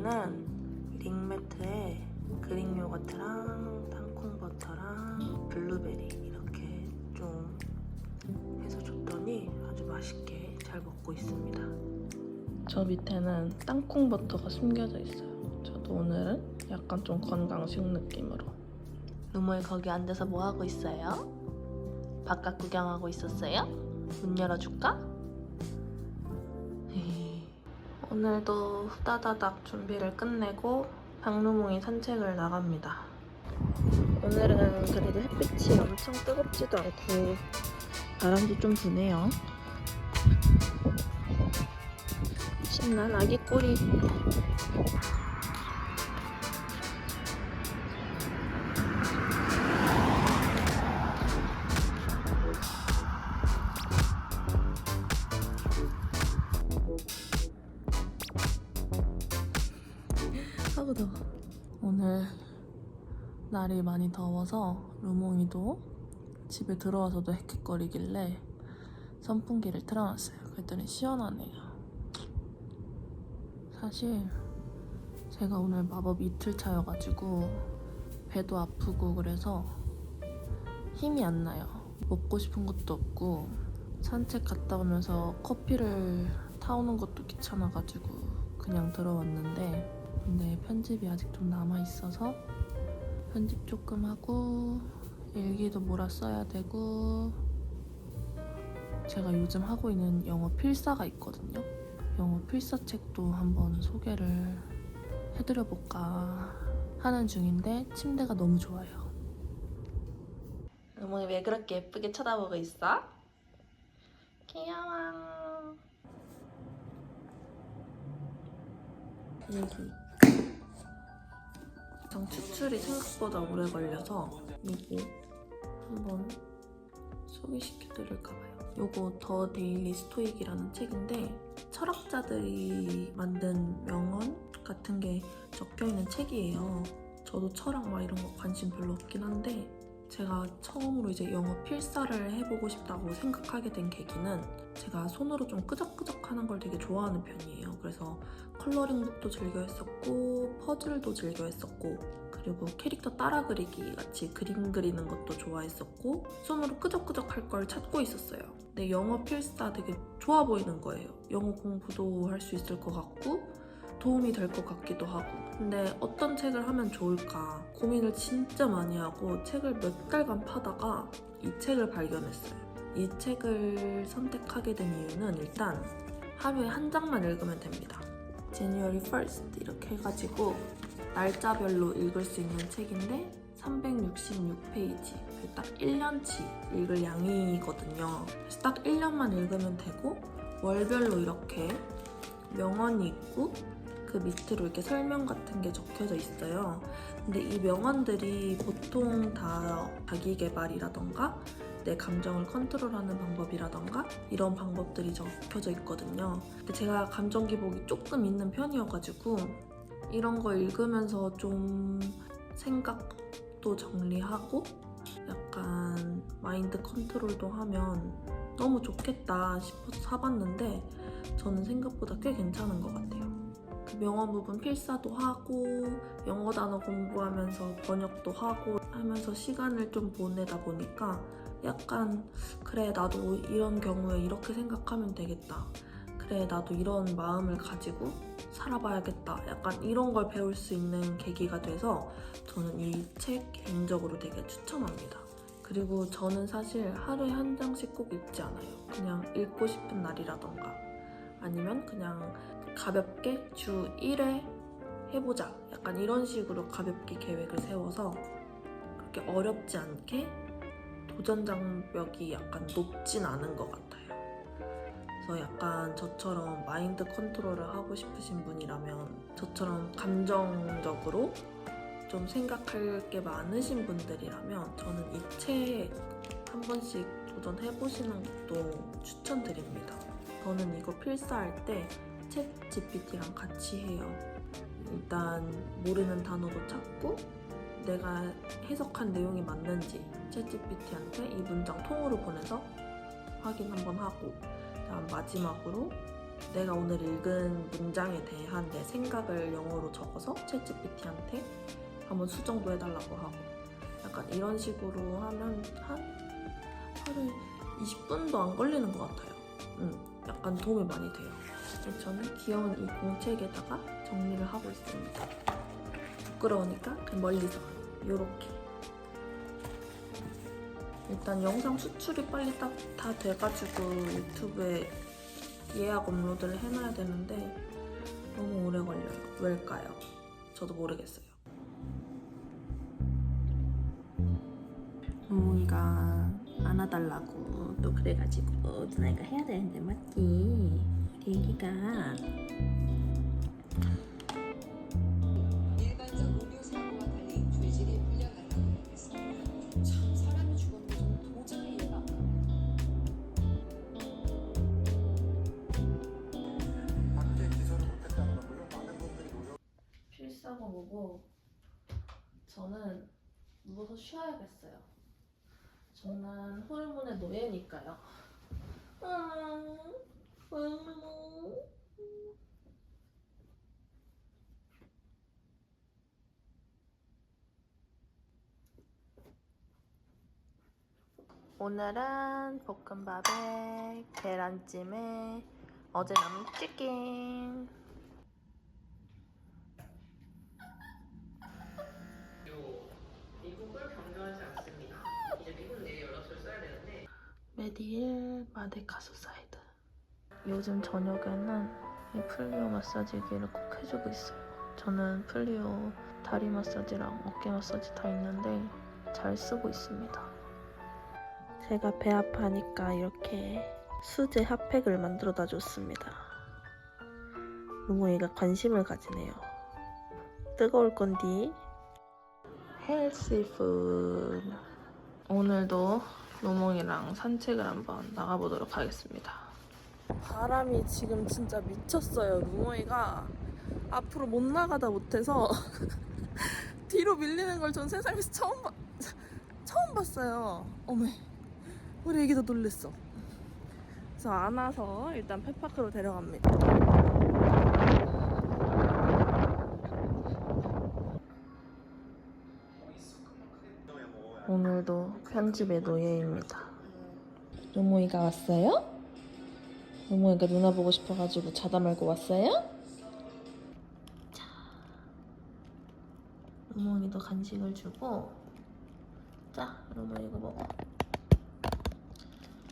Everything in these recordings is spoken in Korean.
여기는 링매트에 그릭 요거트랑 땅콩 버터랑 블루베리 이렇게 좀 해서 줬더니 아주 맛있게 잘 먹고 있습니다. 저 밑에는 땅콩 버터가 숨겨져 있어요. 저도 오늘은 약간 좀 건강식 느낌으로. 루모이 거기 앉아서 뭐 하고 있어요? 바깥 구경하고 있었어요? 문 열어줄까? 오늘도 후다다닥 준비를 끝내고 박루몽이 산책을 나갑니다. 오늘은 그래도 햇빛이 엄청 뜨겁지도 않고 바람도 좀 부네요. 신난 아기 꼬리. 더워. 오늘 날이 많이 더워서 루몽이도 집에 들어와서도 헥헥거리길래 선풍기를 틀어놨어요. 그랬더니 시원하네요. 사실 제가 오늘 마법 이틀 차여가지고 배도 아프고 그래서 힘이 안 나요. 먹고 싶은 것도 없고 산책 갔다 오면서 커피를 타오는 것도 귀찮아가지고 그냥 들어왔는데 근데 편집이 아직 좀 남아 있어서 편집 조금 하고 일기도 몰아 써야 되고 제가 요즘 하고 있는 영어 필사가 있거든요. 영어 필사 책도 한번 소개를 해드려 볼까 하는 중인데 침대가 너무 좋아요. 어머니 왜 그렇게 예쁘게 쳐다보고 있어? 귀여워. 여기 정 추출이 생각보다 오래 걸려서 이거 한번 소개시켜드릴까봐요. 요거 더 데일리 스토익이라는 책인데 철학자들이 만든 명언 같은 게 적혀있는 책이에요. 저도 철학 막 이런 거 관심 별로 없긴 한데 제가 처음으로 이제 영어 필사를 해보고 싶다고 생각하게 된 계기는 제가 손으로 좀 끄적끄적 하는 걸 되게 좋아하는 편이에요. 그래서 컬러링북도 즐겨 했었고 퍼즐도 즐겨 했었고 그리고 캐릭터 따라 그리기 같이 그림 그리는 것도 좋아했었고 손으로 끄적끄적 할 걸 찾고 있었어요. 근데 영어 필사 되게 좋아 보이는 거예요. 영어 공부도 할 수 있을 것 같고 도움이 될 것 같기도 하고 근데 어떤 책을 하면 좋을까 고민을 진짜 많이 하고 책을 몇 달간 파다가 이 책을 발견했어요. 이 책을 선택하게 된 이유는 일단 하루에 한 장만 읽으면 됩니다. January 1st 이렇게 해가지고 날짜별로 읽을 수 있는 책인데 366페이지 딱 1년치 읽을 양이거든요. 그래서 딱 1년만 읽으면 되고 월별로 이렇게 명언이 있고 그 밑으로 이렇게 설명 같은 게 적혀져 있어요. 근데 이 명언들이 보통 다 자기 개발이라던가 내 감정을 컨트롤하는 방법이라던가 이런 방법들이 적혀져 있거든요. 근데 제가 감정 기복이 조금 있는 편이어가지고 이런 거 읽으면서 좀 생각도 정리하고 약간 마인드 컨트롤도 하면 너무 좋겠다 싶어서 사봤는데 저는 생각보다 꽤 괜찮은 것 같아요. 그 명언 부분 필사도 하고 영어 단어 공부하면서 번역도 하고 하면서 시간을 좀 보내다 보니까 약간 그래 나도 이런 경우에 이렇게 생각하면 되겠다. 그래 나도 이런 마음을 가지고 살아봐야겠다. 약간 이런 걸 배울 수 있는 계기가 돼서 저는 이 책 개인적으로 되게 추천합니다. 그리고 저는 사실 하루에 한 장씩 꼭 읽지 않아요. 그냥 읽고 싶은 날이라던가 아니면 그냥 가볍게 주 1회 해보자. 약간 이런 식으로 가볍게 계획을 세워서 그렇게 어렵지 않게 도전 장벽이 약간 높진 않은 것 같아요. 그래서 약간 저처럼 마인드 컨트롤을 하고 싶으신 분이라면 저처럼 감정적으로 좀 생각할 게 많으신 분들이라면 저는 이책한 번씩 도전해 보시는 것도 추천드립니다. 저는 이거 필사할 때 챗 GPT랑 같이 해요. 일단 모르는 단어도 찾고 내가 해석한 내용이 맞는지 챗 GPT한테 이 문장 통으로 보내서 확인 한번 하고 그다음 마지막으로 내가 오늘 읽은 문장에 대한 내 생각을 영어로 적어서 챗GPT한테 한번 수정도 해달라고 하고 약간 이런 식으로 하면 한 하루에 20분도 안 걸리는 것 같아요. 음, 약간 도움이 많이 돼요. 저는 귀여운 이 공책에다가 정리를 하고 있습니다. 부끄러우니까 그냥 멀리서 이렇게 일단 영상 수출이 빨리 딱 다 돼가지고 유튜브에 예약 업로드를 해놔야 되는데 너무 오래 걸려요. 왜일까요? 저도 모르겠어요. 몽이가 안아달라고 또 그래가지고 누나가 해야 되는데 맞지? 분들이 노력. 필사고 뭐고 저는 누워서 쉬어야겠어요. 저는 호르몬의 노예니까요. 음, 음. 오늘은 볶음밥에 계란찜에 어제 남은 치킨 미국을 강조하지 않습니다. 이제 미국 내에 연락처를 써야 되는데 메디힐 마데카소사이드. 요즘 저녁에는 이 플리오 마사지기를 꼭 해주고 있어요. 저는 플리오 다리 마사지랑 어깨 마사지 다 있는데 잘 쓰고 있습니다. 제가 배 아파하니까 이렇게 수제 핫팩을 만들어다 줬습니다. 루모이가 관심을 가지네요. 뜨거울 건디. 헬시푸드 오늘도 노몽이랑 산책을 한번 나가보도록 하겠습니다. 바람이 지금 진짜 미쳤어요. 루모이가 앞으로 못 나가다 못해서 뒤로 밀리는 걸 전 세상에서 처음 봐, 처음 봤어요. 어메, 우리 애기도 놀랬어. 그래서 안아서 일단 펫파크로 데려갑니다. 오늘도 편집의 노예입니다. 루모이가 왔어요? 루모이가 누나 보고 싶어가지고 자다 말고 왔어요? 자, 루모이도 간식을 주고 자, 루모이 이거 먹어.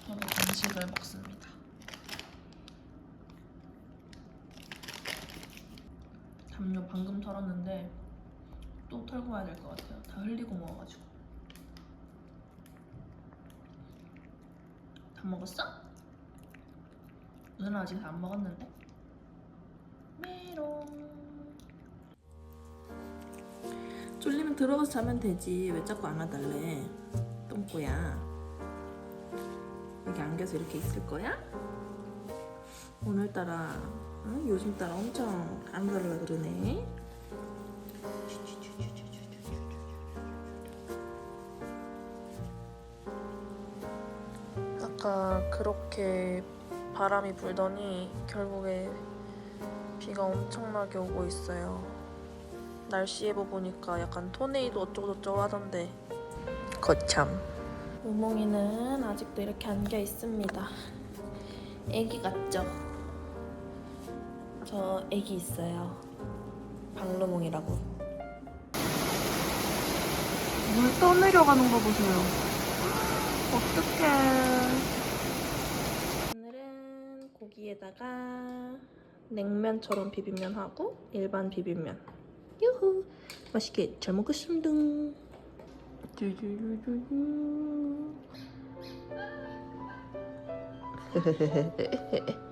하고 간식을 먹습니다. 담요 방금 털었는데 또 털고 와야 될 것 같아요. 다 흘리고 먹어가지고. 다 먹었어? 누나 아직 안 먹었는데? 메롱 쫄리면 들어가서 자면 되지 왜 자꾸 안아달래 똥꼬야 여기 안겨서 이렇게 있을 거야? 오늘따라 응? 요즘 따라 엄청 안달라 그러네 아까 그렇게 바람이 불더니 결국에 비가 엄청나게 오고 있어요. 날씨 예보 보니까 약간 토네이도 어쩌고저쩌고 하던데 거참. 우몽이는 아직도 이렇게 안겨 있습니다. 애기 같죠? 저 애기 있어요. 방루몽이라고. 물 떠내려가는 거 보세요. 어떡해. 오늘은 고기에다가 냉면처럼 비빔면 하고 일반 비빔면. 유후. 맛있게 잘 먹겠습니다. 뚜루루루루.